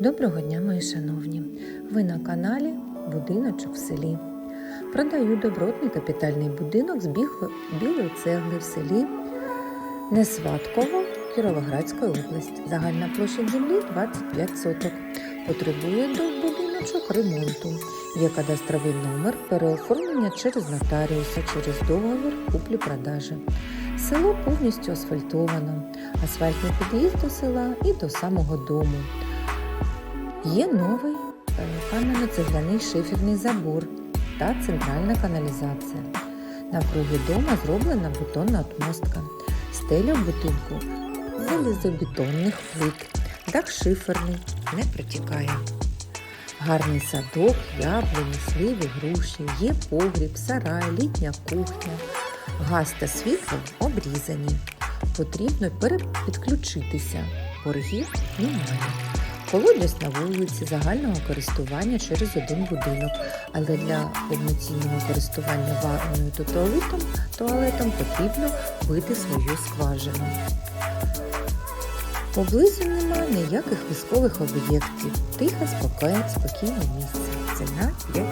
Доброго дня, мої шановні! Ви на каналі Будиночок в селі. Продаю добротний капітальний будинок з білої цегли в селі Несватково, Кіровоградська область. Загальна площа землі 25 соток. Потребує до будиночок ремонту. Є кадастровий номер переоформлення через нотаріуса, через договір куплі-продажі. Село повністю асфальтовано. Асфальтний під'їзд до села і до самого дому. Є новий е, кам'яно-цегляний шиферний забор та центральна каналізація. Навкруги дома зроблена бетонна отмостка. Стеля в будинку залізобетонних плит. Дах шиферний, не протікає. Гарний садок, яблуні, сливи, груші, є погріб, сарай, літня кухня. Газ та світло обрізані. Потрібно перепідключитися. Боргів немає. Колодязь на вулиці загального користування через один будинок, але для повноцінного користування ванною та туалетом, туалетом потрібно бити свою скважину. Поблизу нема ніяких військових об'єктів. Тихе, спокійне, спокійне місце. Ціна 5 тисяч.